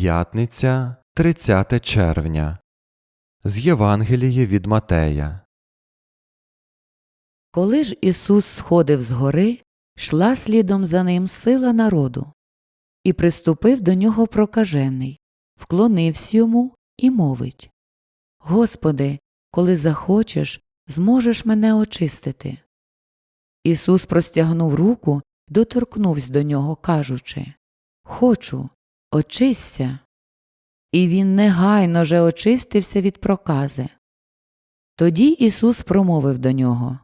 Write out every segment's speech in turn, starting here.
П'ятниця, 30 червня. З Євангелії від Матея. Коли ж Ісус сходив з гори, йшла слідом за ним сила народу. І приступив до нього прокажений, вклонився йому і мовить Господи, коли захочеш, зможеш мене очистити. Ісус простягнув руку доторкнувся до нього, кажучи Хочу, очисься. І він негайно же очистився від прокази. Тоді Ісус промовив до нього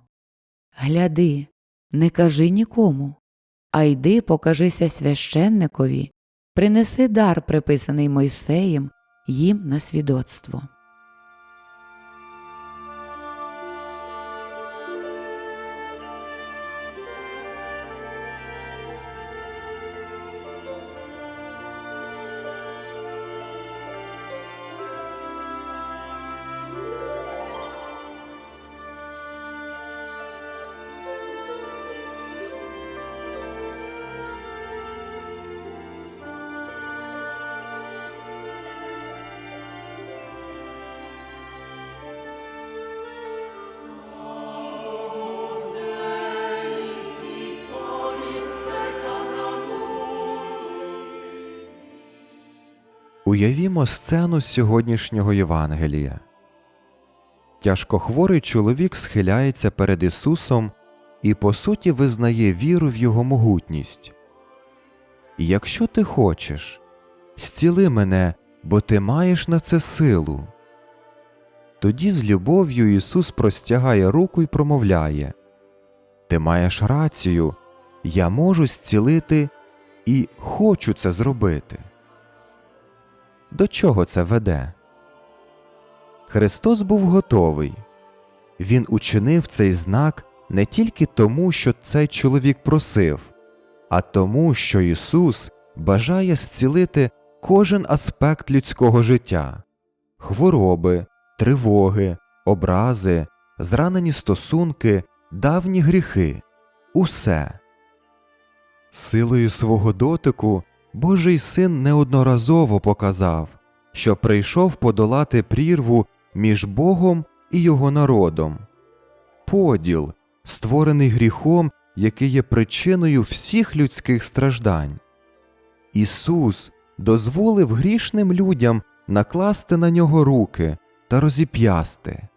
Гляди, не кажи нікому, а йди покажися священникові, принеси дар, приписаний Мойсеєм, їм на свідоцтво. Уявімо сцену сьогоднішнього Євангелія. Тяжкохворий чоловік схиляється перед Ісусом і по суті визнає віру в Його могутність. Якщо ти хочеш, зціли мене, бо ти маєш на це силу. Тоді з любов'ю Ісус простягає руку і промовляє Ти маєш рацію, я можу зцілити і хочу це зробити. До чого це веде? Христос був готовий. Він учинив цей знак не тільки тому, що цей чоловік просив, а тому, що Ісус бажає зцілити кожен аспект людського життя хвороби, тривоги, образи, зранені стосунки, давні гріхи усе. Силою свого дотику Божий син неодноразово показав, що прийшов подолати прірву між Богом і його народом, поділ, створений гріхом, який є причиною всіх людських страждань. Ісус дозволив грішним людям накласти на нього руки та розіп'ясти,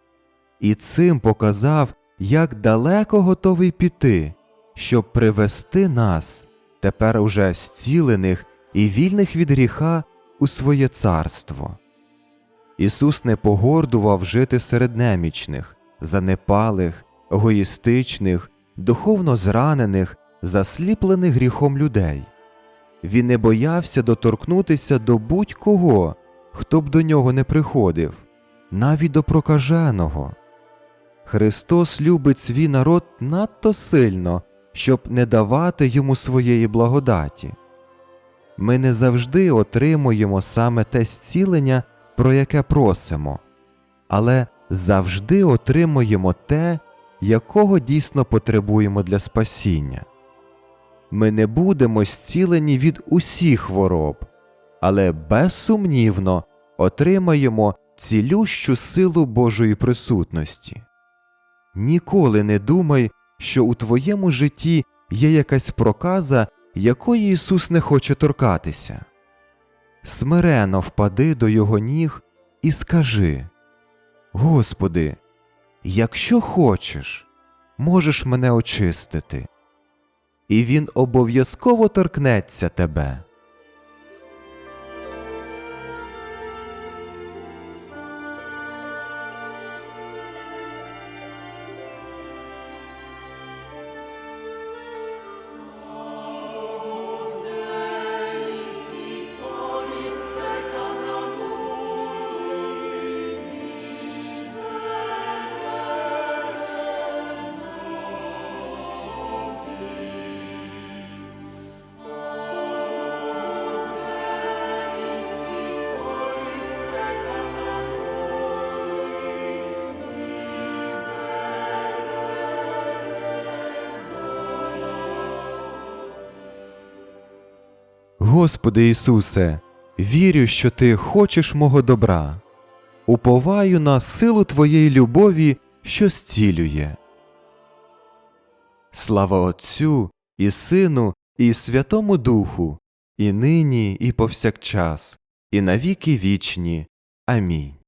і цим показав, як далеко готовий піти, щоб привести нас, тепер уже зцілених і вільних від гріха у своє царство. Ісус не погордував жити серед немічних, занепалих, егоїстичних, духовно зранених, засліплених гріхом людей. Він не боявся доторкнутися до будь-кого, хто б до нього не приходив, навіть до прокаженого. Христос любить свій народ надто сильно, щоб не давати йому своєї благодаті. Ми не завжди отримуємо саме те зцілення, про яке просимо, але завжди отримуємо те, якого дійсно потребуємо для спасіння. Ми не будемо зцілені від усіх хвороб, але безсумнівно отримаємо цілющу силу Божої присутності. Ніколи не думай, що у твоєму житті є якась проказа, якої Ісус не хоче торкатися. Смирено впади до Його ніг і скажи Господи, якщо хочеш, можеш мене очистити, і Він обов'язково торкнеться тебе. Господи Ісусе, вірю, що ти хочеш мого добра. Уповаю на силу твоєї любові, що зцілює. Слава Отцю і Сину, і Святому Духу, і нині, і повсякчас, і навіки вічні. Амінь.